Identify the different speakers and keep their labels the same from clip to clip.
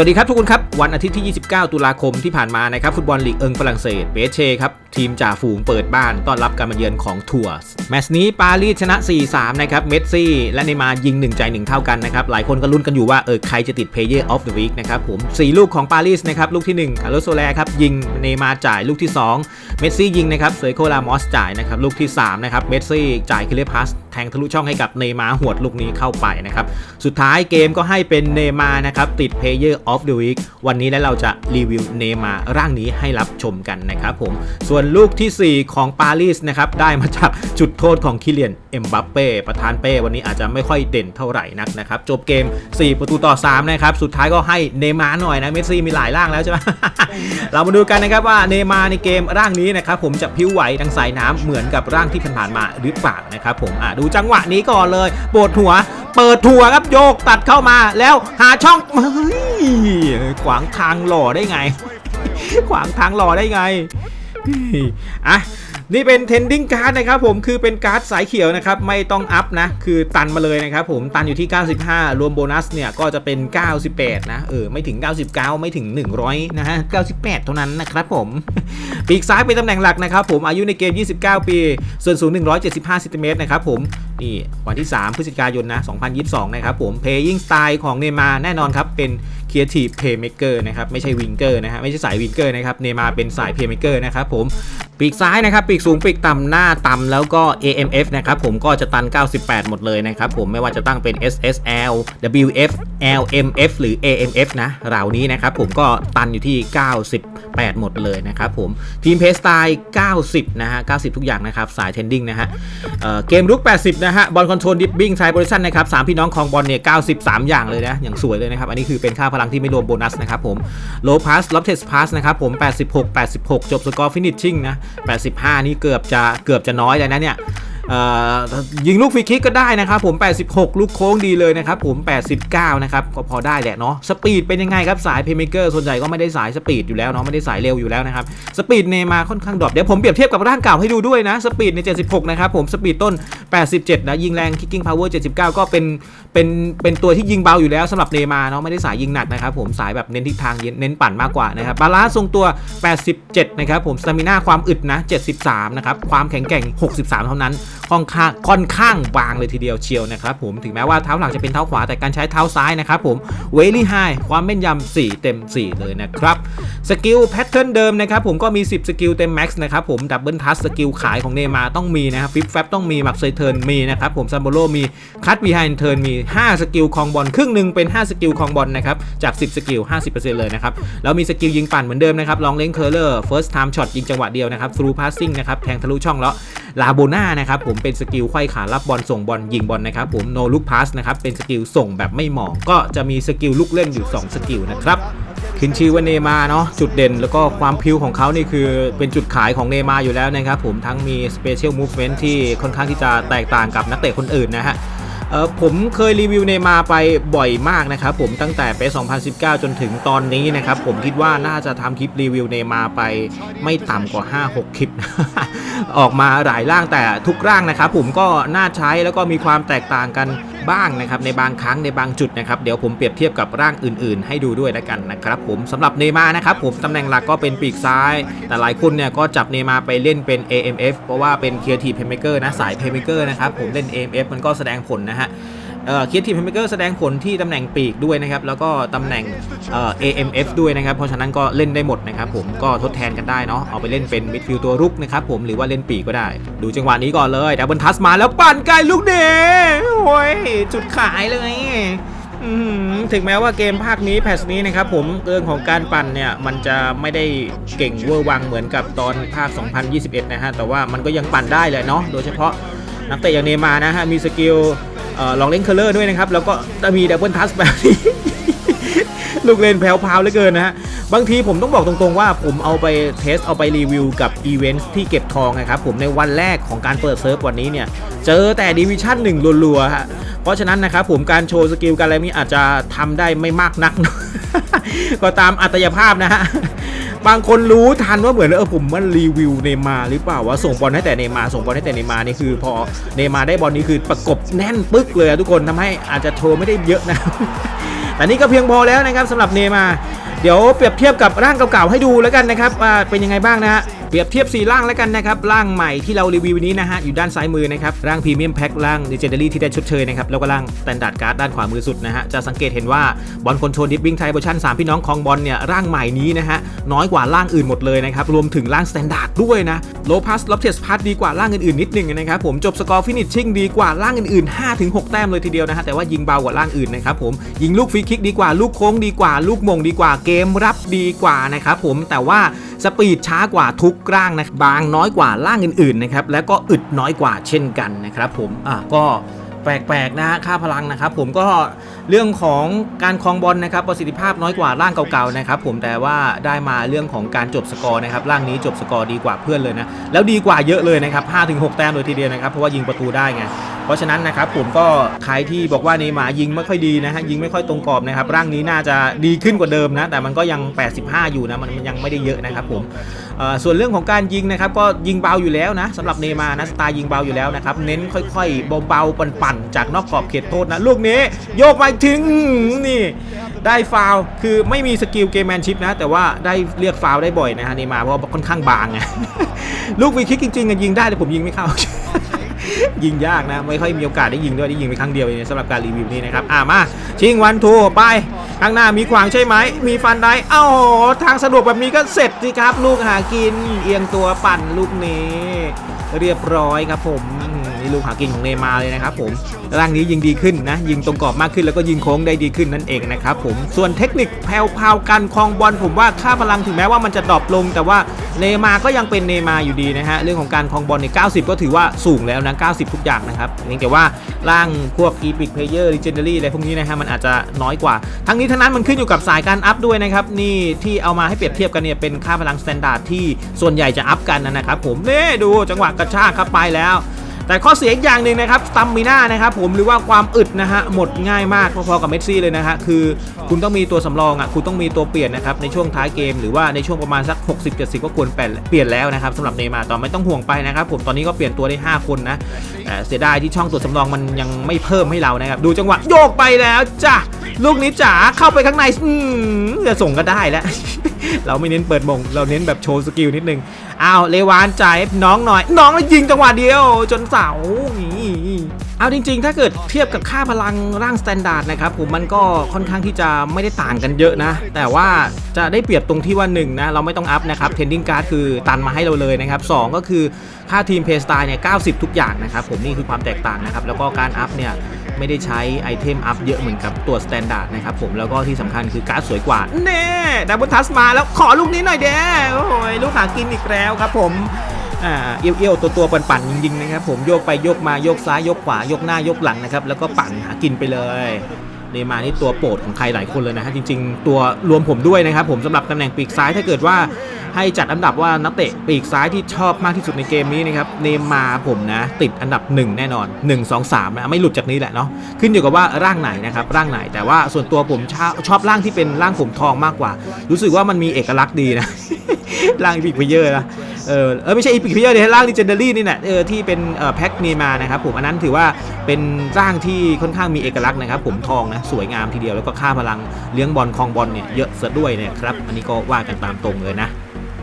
Speaker 1: สวัสดีครับทุกคนครับ วันอาทิตย์ที่ 29 ตุลาคมที่ผ่านมานะครับฟุตบอลลีกเอิงฝรั่งเศสเปเชครับ ทีมจ่าฝูงเปิดบ้านต้อนรับการมาเยือนของทัวร์สแมตช์นี้ปารีสชนะ 4-3 นะครับ เมสซี่และเนมายิง 1 ใจ 1 เท่ากันนะครับ หลายคนก็ลุ้นกันอยู่ว่าเออใครจะติด Player of the Week นะครับผม 4 ลูกของปารีสนะครับ ลูกที่ 1 คาร์โลโซแลครับยิงเนมาร์จ่ายลูกที่ 2 เมสซี่ยิงนะครับเซโคลามอสจ่ายนะครับลูกที่3นะครับเมสซี่จ่ายคิเลพัส งทะลุช่องให้กับเนมาหวดลูกนี้เข้าไปนะครับ สุดท้ายเกมก็ให้เป็นเนมานะครับติด Player of the Week วันนี้และเราจะรีวิวเนมาร่างนี้ให้รับชมกันนะครับผม ส่วนลูกทีสี่ 4 ของปารีสนะครับได้มาจากจุดโทษของคิเลียนเอ็มบัปเป้ประธานเป้วันนี้อาจจะไม่ค่อยเด่นเท่าไหร่นักนะครับจบเกม 4 ประตูต่อ3นะครับสุดท้ายก็ให้เนมาหน่อยนะเมสซี่มีหลายร่างแล้วใช่ไหมเรามาดูกันนะครับว่าเนมาในเกมร่างนี้นะครับผมจะพิ้วไหวดังสายน้ำเหมือนกับร่างที่ผ่านๆมาหรือเปล่านะครับผมอะดูจังหวะนี้ก่อนเลยปวดหัว เปิดถัวครับโยกตัดเข้ามาแล้วหาช่องเฮ้ยขวางทางหล่อได้ไง ขวางทางหล่อได้ไงอะ นี่เป็นเทนดิ้งการ์ดนะครับผมคือเป็นการ์ดสายเขียวนะครับไม่ต้องอัพนะ คือตันมาเลยนะครับผมตันอยู่ที่ 95 รวมโบนัสเนี่ยก็จะเป็น 98 นะเออไม่ถึง 99 ไม่ถึง 100 นะฮะ 98 เท่านั้นนะครับผมปีกซ้ายเป็นตำแหน่งหลักนะครับผมอายุในเกม 29 ปี ส่วนสูง 175ซนติเมตรนะครับผมนี่วันที่ 3 พฤศจิกายนนะ 2022 นะครับผม Playing Style ของเนมาแน่นอนครับเป็น Creative Playmaker นะครับไม่ใช่วิงเกอร์นะฮะไม่ใช่สายวิงเกอร์นะครับเนมาเป็นสาย Playmaker นะครับผมปีกซ้ายนะครับปีกสูงปีกต่ำหน้าต่ำแล้วก็ AMF นะครับผมก็จะตัน 98 หมดเลยนะครับผมไม่ว่าจะตั้งเป็น SSL WF LMF หรือ AMF นะเหล่านี้นะครับผมก็ตันอยู่ที่ 98 หมดเลยนะครับผมทีมเพสไตล์ 90 นะฮะ 90 ทุกอย่างนะครับ สายเทนดิ้งนะฮะเเกมลุก 80 นะฮะ บอลคอนโทรลดิฟบิ้งไทโพซิชันนะครับสามพี่น้องของบอลเนี่ย 93 อย่างเลยนะ อย่างสวยเลยนะครับ อันนี้คือเป็นค่าพลังที่ไม่รวมโบนัสนะครับผมโลพาสล็อบเทสพาสนะครับผม 86 86 จบสกอร์ฟินิชชิ่งนะ 85 นี่เกือบจะเกือบจะน้อยเลยนะเนี่ย ยิงลูกฟรีคิกก็ได้นะครับผม 86 ลูกโค้งดีเลยนะครับผม 89 นะครับก็พอได้แหละเนาะสปีดเป็นยังไงครับสายเพย์เมเกอร์ส่วนใหญ่ก็ไม่ได้สายสปีดอยู่แล้วเนาะไม่ได้สายเร็วอยู่แล้วนะครับสปีดเนมาค่อนข้างดรอปเดี๋ยวผมเปรียบเทียบกับร่างเก่าให้ดูด้วยนะสปีดใน 76 นะครับผมสปีดต้น 87 นะยิงแรง kicking power 79 ก็เป็นเป็นเป็นตัวที่ยิงเบาอยู่แล้วสำหรับเนมาเนาะไม่ได้สายยิงหนักนะครับผมสายแบบเน้นทิศทางเน้นปั่นมากกว่านะครับบาลานซ์ทรงตัว 87 นะครับผมสตามิน่าความอึดนะ 73 นะครับความแข็งแกร่ง 63 เท่านั้นค่อนข้างค่อนข้างบางเลยทีเดียวเชียวนะครับผมถึงแม้ว่าเท้าหลังจะเป็นเท้าขวาแต่การใช้เท้าซ้ายนะครับผมเวลี่ไฮความแม่นยำ4เต็ม 4 เลยนะครับสกิลแพทเทิร์นเดิมนะครับผมก็มี 10 สกิลเต็มแม็กซ์นะครับผมดับเบิลทัสสกิลขายของเนมาต้องมีนะครับฟิปแฟบต้องมีมักเซเทิร์นมีนะครับผมซัมโบโลมีคัตบีไฮเทิร์นมี 5 สกิลคองบอลครึ่งหนึ่งเป็น 5 สกิลคองบอลนะครับจาก 10 สกิล 50%เลยนะครับแล้วมีสกิลยิงปั่นเหมือนเดิมนะครับลองเล่นเคอร์เลอร์เฟิร์สไทม์ช็อตยิงจังหวะเดียวนะครับ through passing นะครับแทงทะลุช่องแล้ว ลาโบน่านะครับผมเป็นสกิลไขว้ขารับบอลส่งบอลยิงบอลนะครับผมโนลุกพาสนะครับเป็นสกิลส่งแบบไม่มอง ก็จะมีสกิลลูกเล่นอยู่ 2 สกิลนะครับขึ้นชื่อว่าเนมาเนาะจุดเด่นแล้วก็ความพิวของเขานี่คือเป็นจุดขายของเนมาอยู่แล้วนะครับผมทั้งมีสเปเชียลมูฟเมนท์ที่ค่อนข้างที่จะแตกต่างกับนักเตะคนอื่นนะฮะ เออผมเคยรีวิวเนมาไปบ่อยมากนะครับผมตั้งแต่ปี 2019 จนถึงตอนนี้นะครับผมคิดว่าน่าจะทำคลิปรีวิวเนมาไปไม่ต่ำกว่า 5-6 คลิป ออกมาหลายร่างแต่ทุกร่างนะครับผมก็น่าใช้แล้วก็มีความแตกต่างกัน บ้างนะครับในบางครั้งในบางจุดนะครับเดี๋ยวผมเปรียบเทียบกับร่างอื่น ๆ ให้ดูด้วยแล้วกันนะครับผมสำหรับเนมานะครับผมตำแหน่งหลักก็เป็นปีกซ้าย แต่หลายคนเนี่ยก็จับเนมาไปเล่นเป็น AMF เพราะว่าเป็น Creative Playmaker นะสาย Playmaker นะครับผมเล่น AMF มันก็แสดงผลนะฮะ เอ่อคิดทีมเพมเกอร์แสดงผลที่ตำแหน่งปีกด้วยนะครับ แล้วก็ตำแหน่งเอ่อ AMF ด้วยนะครับ เพราะฉะนั้นก็เล่นได้หมดนะครับผมก็ทดแทนกันได้เนาะเอาไปเล่นเป็นมิดฟิลด์ตัวรุกนะครับผมหรือว่าเล่นปีกก็ได้ ดูจังหวะนี้ก่อนเลยดับเบิลทัสมาแล้วปั่นไกลลูกเดโอ้ยจุดขายเลยถึงแม้ว่าเกมภาคนี้แพทนี้นะครับผมเรื่องของการปั่นเนี่ย มันจะไม่ได้เก่งเวอร์วังเหมือนกับตอนภาค 2021 นะฮะ แต่ว่ามันก็ยังปั่นได้เลยเนาะโดยเฉพาะนักเตะอย่างเนมานะฮะ มีสกิล ลองเล่นเคอร์เลอร์ด้วยนะครับ แล้วก็จะมีดับเบิลทัสแบบนี้ลูกเล่นแผ่วๆเหลือเกินนะฮะ บางทีผมต้องบอกตรงๆว่าผมเอาไปเทสเอาไปรีวิวกับอีเวนต์ที่เก็บทองนะครับผมในวันแรกของการเปิดเซิร์ฟวันนี้เนี่ย เจอแต่ดิวิชั่นหนึ่งรัวๆฮะ เพราะฉะนั้นนะครับผมการโชว์สกิลการอะไรนี้อาจจะทำได้ไม่มากนัก ก็ตามอัตยภาพนะฮะ บางคนรู้ทันว่าเหมือนเออผมมันรีวิวเนมาร์หรือเปล่าว่าส่งบอลให้แต่เนมาส่งบอลให้แต่เนมานี่คือ พอเนมาได้บอลนี้คือประกบแน่นปึ๊กเลยอะทุกคนทำให้อาจจะโชว์ไม่ได้เยอะนะแต่นี่ก็เพียงพอแล้วนะครับสำหรับเนมา เดี๋ยวเปรียบเทียบกับร่างเก่าๆให้ดูแล้วกันนะครับว่าเป็นยังไงบ้างนะฮะ เปรียบเทียบ 4 ร่างแล้วกันนะครับ ร่างใหม่ที่เรารีวิววันนี้นะฮะ อยู่ด้านซ้ายมือนะครับ ร่างพรีเมียมแพ็คร่าง Legendary ที่ได้ชดเชยนะครับ แล้วก็ร่าง Standard Card ด้านขวามือสุดนะฮะ จะสังเกตเห็นว่าบอลคอนโทรลดิฟวิ่งไทยเวอร์ชัน3พี่น้องคองบอลเนี่ยร่างใหม่นี้นะฮะน้อยกว่าร่างอื่นหมดเลยนะครับรวมถึงร่าง Standard ด้วยนะโลพัสล็อบเทสพัทดีกว่าร่างอื่นๆนิดนึงนะครับผมจบสกอร์ฟินิชชิ่งดีกว่าร่างอื่นๆ5-6แต้มเลยทีเดียวนะฮะแต่ว่ายิงเบากว่าร่างอื่นนะครับผมยิงลูกฟรีคิกดีกว่าลูกโค้งดีกว่า ลูกมงดีกว่าเกมรับดีกว่านะครับผมแต่ว่าสปีดช้ากว่าทุกร่างนะบางน้อยกว่าร่างอื่นๆนะครับแล้วก็อึดน้อยกว่าเช่นกันนะครับผมอะก็แปลกๆนะฮะค่าพลังนะครับ ผมก็เรื่องของการคลองบอลนะครับประสิทธิภาพน้อยกว่าร่างเก่าๆนะครับผมแต่ว่าได้มาเรื่องของการจบสกอร์นะครับร่างนี้จบสกอร์ดีกว่าเพื่อนเลยนะแล้วดีกว่าเยอะเลยนะครับ5-6 แต้มเลยทีเดียวนะครับเพราะว่ายิงประตูได้ไง เพราะฉะนั้นนะครับผมก็ใครที่บอกว่าเนมายิงไม่ค่อยดีนะฮะยิงไม่ค่อยตรงกรอบนะครับร่างนี้น่าจะดีขึ้นกว่าเดิมนะแต่มันก็ยัง 85 อยู่นะมันยังไม่ได้เยอะนะครับผมส่วนเรื่องของการยิงนะครับก็ยิงเบาอยู่แล้วนะสำหรับเนมานะสไตล์ยิงเบาอยู่แล้วนะครับเน้นค่อยๆเบาๆปั่นๆจากนอกกรอบเขตโทษนะลูกนี้โยกไปถึงนี่ได้ฟาวคือไม่มีสกิลเกมแมนชิพนะแต่ว่าได้เรียกฟาวได้บ่อยนะฮะเนมาเพราะว่าค่อนข้างบางไงลูกวีคิกจริงๆยิงได้แต่ผมยิงไม่เข้า ยิงยากนะ ไม่ค่อยมีโอกาสได้ยิงด้วย ได้ยิงไปครั้งเดียวเองสำหรับการรีวิวนี้นะครับ อ่ามาชิงวันทูไป ข้างหน้ามีขวางใช่ไหม มีฟันได้เอ้าทางสะดวกแบบนี้ก็เสร็จสิครับ ลูกหากิน เอียงตัวปั่นลูกนี้ เรียบร้อยครับผม นี่ลูกหากินของเนมาเลยนะครับผมร่างนี้ยิงดีขึ้นนะ ยิงตรงกรอบมากขึ้นแล้วก็ยิงโค้งได้ดีขึ้นนั่นเองนะครับผมส่วนเทคนิคแพรวๆการคลองบอลผมว่าค่าพลังถึงแม้ว่ามันจะดรอปลง แต่ว่าเนมาก็ยังเป็นเนมาอยู่ดีนะฮะเรื่องของการคลองบอลใน 90 ก็ถือว่าสูงแล้วนะ 90 ทุกอย่างนะครับเพียงแต่ว่าร่างพวก Epic Player Legendary อรี่อะไรพวกนี้นะฮะมันอาจจะน้อยกว่า ทั้งนี้ทั้งนั้นมันขึ้นอยู่กับสายการอัพด้วยนะครับนี่ที่เอามาให้เปรียบเทียบกันเนี่ยเป็นค่าพลังสแตนดาร์ดที่ส่วนใหญ่จะอัพกันนะครับผมเน่ดูจังหวะกระชากครับไปแล้ว แต่ข้อเสียอีกอย่างหนึ่งนะครับสตัมมิน่านะครับผมหรือว่าความอึดนะฮะหมดง่ายมากพอๆกับเมสซี่เลยนะฮะคือคุณต้องมีตัวสำรองอะคุณต้องมีตัวเปลี่ยนนะครับในช่วงท้ายเกมหรือว่าในช่วงประมาณสัก 60-70 ก็ควรเปลี่ยนเปลี่ยนแล้วนะครับสำหรับเนย์มาร์ตอนไม่ต้องห่วงไปนะครับผมตอนนี้ก็เปลี่ยนตัวได้ 5 คนนะเสียดายที่ช่องตัวสำรองมันยังไม่เพิ่มให้เรานะครับดูจังหวะโยกไปแล้วจ้ะลูกนี้จ๋าเข้าไปข้างในจะส่งก็ได้แล้วเราไม่เน้นเปิดมงเราเน้นแบบโชว์สกิลนิดนึง อ้าวเลวานจ่ายให้น้องหน่อย น้องแล้วยิงจังหวะเดียว จนเสานี่เอาจริงๆ ถ้าเกิดเทียบกับค่าพลังร่างสแตนดาร์ดนะครับผมมันก็ค่อนข้างที่จะไม่ได้ต่างกันเยอะนะ แต่ว่าจะได้เปรียบตรงที่ว่า1นนะเราไม่ต้องอัพนะครับเทนดิ้งการ์ดคือตันมาให้เราเลยนะครับสก็คือค่าทีมเพย์สไตล์เนี่ย90ทุกอย่างนะครับผมนี่คือความแตกต่างนะครับแล้วก็การอัพเนี่ย ไม่ได้ใช้ไอเทมอัพเยอะเหมือนกับตัวสแตนดาร์ดนะครับผมแล้วก็ที่สำคัญคือการ์ดสวยกว่าเน่ดับเบิลทัสมาแล้วขอลูกนี้หน่อยเด้โอ้ยลูกหากินอีกแล้วครับผมเอี้ยวเอี้ยวตัวตัวปั่นปั่นๆจริงๆนะครับผมโยกไปโยกมาโยกซ้ายโยกขวาโยกหน้าโยกหลังนะครับแล้วก็ปั่นหากินไปเลย เนมานี่ตัวโปรดของใครหลายคนเลยนะฮะจริง ๆ ตัวรวมผมด้วยนะครับผมสำหรับตำแหน่งปีกซ้ายถ้าเกิดว่าให้จัดอันดับว่านักเตะปีกซ้ายที่ชอบมากที่สุดในเกมนี้นะครับเนมาผมนะ ติดอันดับ 1 แน่นอน 1 2 3นะไม่หลุดจากนี้แหละเนาะขึ้นอยู่กับว่าร่างไหนนะครับร่างไหนแต่ว่าส่วนตัวผมชอบชอบร่างที่เป็นร่างผมทองมากกว่า รู้สึกว่ามันมีเอกลักษณ์ดีนะร่างอีพิกเพเยอร์นะ เออเออไม่ใช่อีพิกเพเยอร์เดี๋ยร่างดิเจนเดอรี่นี่แหละเออที่เป็นเอ่อแพ็คเนย์มานะครับผมอันนั้นถือว่าเป็นร่างที่ค่อนข้างมีเอกลักษณ์นะครับผมทองนะสวยงามทีเดียวแล้วก็ค่าพลังเลี้ยงบอลคลองบอลเนี่ยเยอะซะด้วยเนะครับอันนี้ก็ว่ากันตามตรงเลยนะ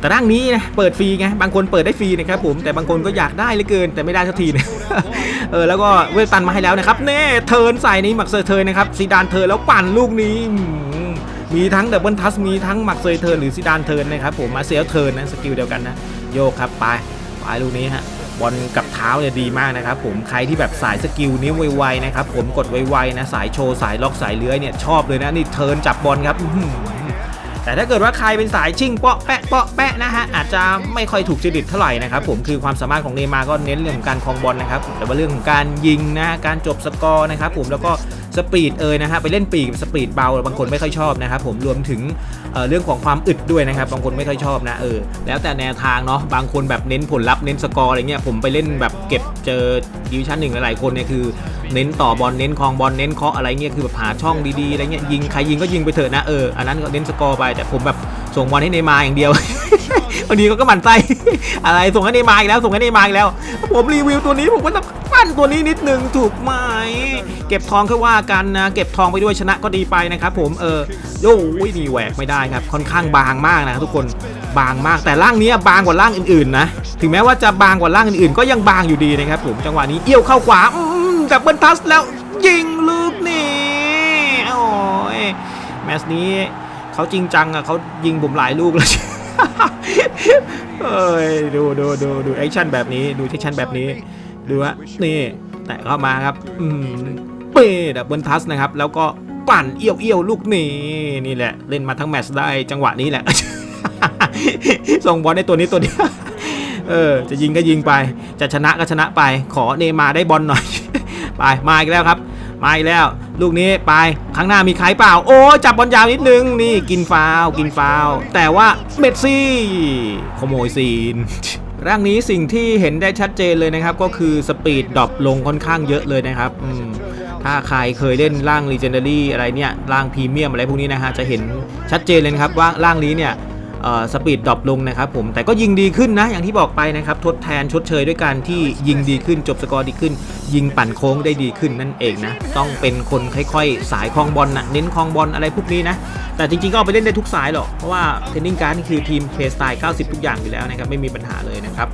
Speaker 1: แต่ร่างนี้นะเปิดฟรีไงบางคนเปิดได้ฟรีนะครับผมแต่บางคนก็อยากได้เหลือเกิน แต่ไม่ได้สักทีนะเออแล้วก็เวลตันมาให้แล้วนะครับเน่เทิร์นใส่ในหมักเซอร์เทิร์นนะครับซีดานเทิร์นแล้วปั่นลูกนี้มีทั้งดับเบิลทัสมีทั้งหมักเซอร์เทิร์นหรือซีดานเทิร์นนะครับผมมาเซลเทิร์นนะสกิลเดียวกันนะ โยกครับไปไปลูกนี้ฮะบอลกับเท้าเนี่ยดีมากนะครับผมใครที่แบบสายสกิลนิ้วไวๆนะครับผมกดไวๆนะสายโชว์สายล็อกสายเลื้อยเนี่ยชอบเลยนะนี่เทิร์นจับบอลครับแต่ถ้าเกิดว่าใครเป็นสายชิ่งเปาะแปะเปาะแปะนะฮะอาจจะไม่ค่อยถูกจริตเท่าไหร่นะครับผมคือความสามารถของเนมาก็เน้นเรื่องของการคลองบอลนะครับแต่ว่าเรื่องของการยิงนะการจบสกอร์นะครับผมแล้วก็สปีดเอ่ยนะฮะไปเล่นปีกสปีดเบาบางคนไม่ค่อยชอบนะครับผมรวมถึง เรื่องของความอึดด้วยนะครับบางคนไม่ค่อยชอบนะเออแล้วแต่แนวทางเนาะบางคนแบบเน้นผลลัพธ์เน้นสกอร์อะไรเงี้ยผมไปเล่นแบบเก็บเจอดิวิชั่นหนึ่งหลายๆคนเนี่ยคือเน้นต่อบอลเน้นคลองบอลเน้นเคาะอะไรเงี้ยคือแบบหาช่องดีๆอะไรเงี้ยยิงใครยิงก็ยิงไปเถอะนะเอออันนั้นก็เน้นสกอร์ไปแต่ผมแบบส่งบอลให้เนมาอย่างเดียวบางทีก็ก็หมั่นไส้อะไรส่งให้เนมาอีกแล้วส่งให้เนมาอีกแล้ว ผมรีวิวตัวนี้ผมก็จะไ้นตัวนี้นิดนึงถูกไหม เก็บทองค่อว่ากันนะ เก็บทองไปด้วยชนะก็ดีไปนะครับผมเออโอ้ยนี่แหวกไม่ได้ครับ ค่อนข้างบางมากนะทุกคนบางมากแต่ร่างนี้บางกว่าร่างอื่นๆนะถึงแม้ว่าจะบางกว่าร่างอื่นๆ ก็ยังบางอยู่ดีนะครับผมจังหวะนี้เอี้ยวเข้าขวาดับเบิลทัสแล้วยิงลูกนี่โอ้ยแมตช์นี้เขาจริงจังอะเขายิงผมหลายลูกแล้วเอ้ยดูดูดูดูแอคชั่นแบบนี้ดูแอคชั่นแบบนี้ ดูฮะนี่ แตะเข้ามาครับ อืมเป้ดับเบิลทัสนะครับ แล้วก็ปั่นเอี้ยวเอี้ยวลูกนี่นี่แหละ เล่นมาทั้งแมตช์ได้จังหวะนี้แหละ ส่งบอลในตัวนี้ตัวเดียวเออ จะยิงก็ยิงไป จะชนะก็ชนะไป ขอเนยมาได้บอลหน่อย ไป มาอีกแล้วครับ มาอีกแล้ว ลูกนี้ไป ข้างหน้ามีใครเปล่า โอ้ จับบอลยาวนิดนึง นี่กินฟาว กินฟาว แต่ว่าเมสซี่ ขโมยซีน ร่างนี้สิ่งที่เห็นได้ชัดเจนเลยนะครับ ก็คือสปีดดรอปลงค่อนข้างเยอะเลยนะครับถ้าใครเคยเล่นร่าง Legendary อะไรเนี่ยร่างพรีเมียมอะไรพวกนี้นะฮะจะเห็นชัดเจนเลยครับว่าร่างนี้เนี่ย สปีดดรอปลงนะครับผมแต่ก็ยิงดีขึ้นนะ อย่างที่บอกไปนะครับ ทดแทนชดเชยด้วยการที่ยิงดีขึ้นจบสกอร์ดีขึ้น ยิงปั่นโค้งได้ดีขึ้นนั่นเองนะ ต้องเป็นคนค่อยๆ สายคลองบอลนะเน้นคลองบอลอะไรพวกนี้นะ แต่จริงๆก็เอาไปเล่นได้ทุกสายหรอกเพราะว่าเทนนิงการ์ดนี่คือทีมเคสไตล์90 ทุกอย่างอยู่แล้วนะครับไม่มีปัญหาเลยนะครับ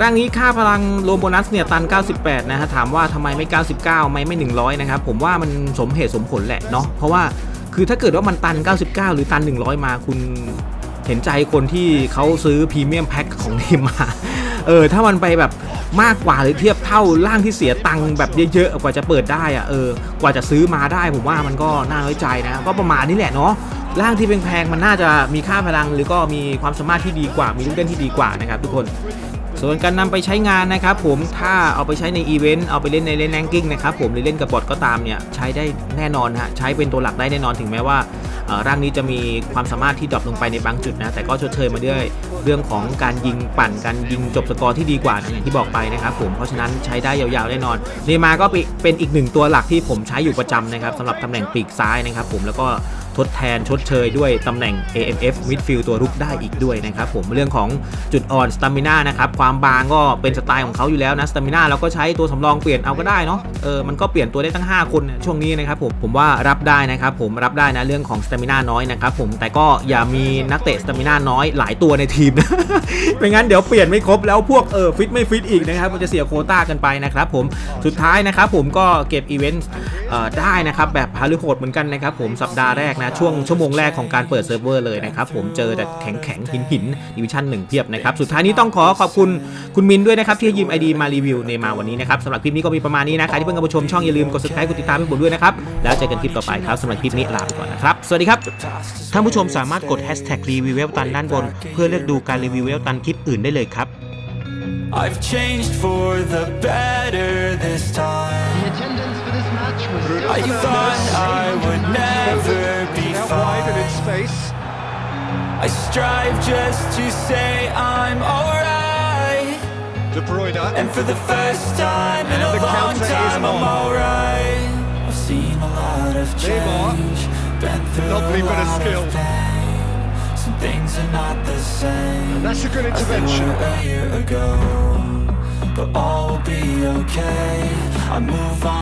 Speaker 1: ร่างนี้ค่าพลังรวมโบนัสเนี่ยตัน 98 นะฮะถามว่าทำไมไม่ 99 ไม่ไม่ 100 นะครับ ผมว่ามันสมเหตุสมผลแหละเนาะเพราะว่าคือถ้าเกิดว่ามันตัน 99 หรือตัน 100 มาคุณ เห็นใจคนที่เขาซื้อพรีเมียมแพ็คของทีมมาเออถ้ามันไปแบบมากกว่าหรือเทียบเท่าร่างที่เสียตังค์แบบเยอะๆกว่าจะเปิดได้อะเออกว่าจะซื้อมาได้ผมว่ามันก็น่าน้อยใจนะ ก็ประมาณนี้แหละเนาะร่างที่แพงๆมันน่าจะมีค่าพลัง หรือก็มีความสามารถที่ดีกว่ามีลูกเล่นที่ดีกว่านะครับทุกคน ส่วนการนำไปใช้งานนะครับผมถ้าเอาไปใช้ในอีเวนต์เอาไปเล่นในเล่นแรงกิ้งนะครับผมหรือเล่นกับบอทก็ตามเนี่ยใช้ได้แน่นอนฮะใช้เป็นตัวหลักได้แน่นอนถึงแม้ว่าร่างนี้จะมีความสามารถที่ดรอปลงไปในบางจุดนะแต่ก็ชดเชยมาด้วยเรื่องของการยิงปั่นการยิงจบสกอร์ที่ดีกว่าอย่างที่บอกไปนะครับผมเพราะฉะนั้นใช้ได้ยาวๆแน่นอนเนมาก็เป็นอีกหนึ่งตัวหลักที่ผมใช้อยู่ประจำนะครับสำหรับตำแหน่งปีกซ้ายนะครับผมแล้วก็ ทดแทนชดเชยด้วยตำแหน่ง AMF midfield ตัวรุกได้อีกด้วยนะครับผมเรื่องของจุดอ่อนสตามิน่านะครับความบางก็เป็นสไตล์ของเขาอยู่แล้วนะสตามิน่าเราก็ใช้ตัวสำรองเปลี่ยนเอาก็ได้เนาะเออมันก็เปลี่ยนตัวได้ทั้ง 5 คนเนี่ยช่วงนี้นะครับผมผมว่ารับได้นะครับผมรับได้นะเรื่องของสตามิน่าน้อยนะครับผมแต่ก็อย่ามีนักเตะสตามิน่าน้อยหลายตัวในทีมนะไม่งั้นเดี๋ยวเปลี่ยนไม่ครบแล้วพวกเออฟิตไม่ฟิตอีกนะครับมันจะเสียโคต้ากันไปนะครับผมสุดท้ายนะครับผมก็เก็บอีเวนต์ได้นะครับแบบฮารุโหดเหมือนกันนะครับผมสัปดาห์แรกนะช่วงชั่วโมงแรกของการเปิดเซิร์ฟเวอร์เลยนะครับผมเจอแต่แข็งแข็งหินหินดิวิชั่นหนึ่งเพียบนะครับสุดท้ายนี้ต้องขอขอบคุณคุณมินด้วยนะครับที่ให้ยืมไอดีมารีวิวในมาวันนี้นะครับสำหรับคลิปนี้ก็มีประมาณนี้นะใครที่เพิ่งเข้ามาชมช่องอย่าลืมกด subscribe กดติดตามให้ผมด้วยนะครับแล้วเจอกันคลิปต่อไปครับสำหรับคลิปนี้ลาไปก่อนนะครับสวัสดีครับท่านผู้ชมสามารถกด hashtag รีวิวเวลตันด้านบน เพื่อเลือกดูการรีวิวเวลตันคลิปอื่นได้เลยครับ
Speaker 2: I've changed for the better this time.
Speaker 3: The attendance for this match was
Speaker 2: I thought I would I strive just to say I'm alright.
Speaker 3: De Bruyne.
Speaker 2: And for the first time in
Speaker 3: And
Speaker 2: a
Speaker 3: the
Speaker 2: long time, I'm alright. I've seen a lot of change, been through
Speaker 3: Lovely
Speaker 2: a
Speaker 3: bit of
Speaker 2: lot
Speaker 3: skill.
Speaker 2: of pain. Some things are not the same.
Speaker 3: And that's a good intervention.
Speaker 2: a year ago. But all will be okay. I move on.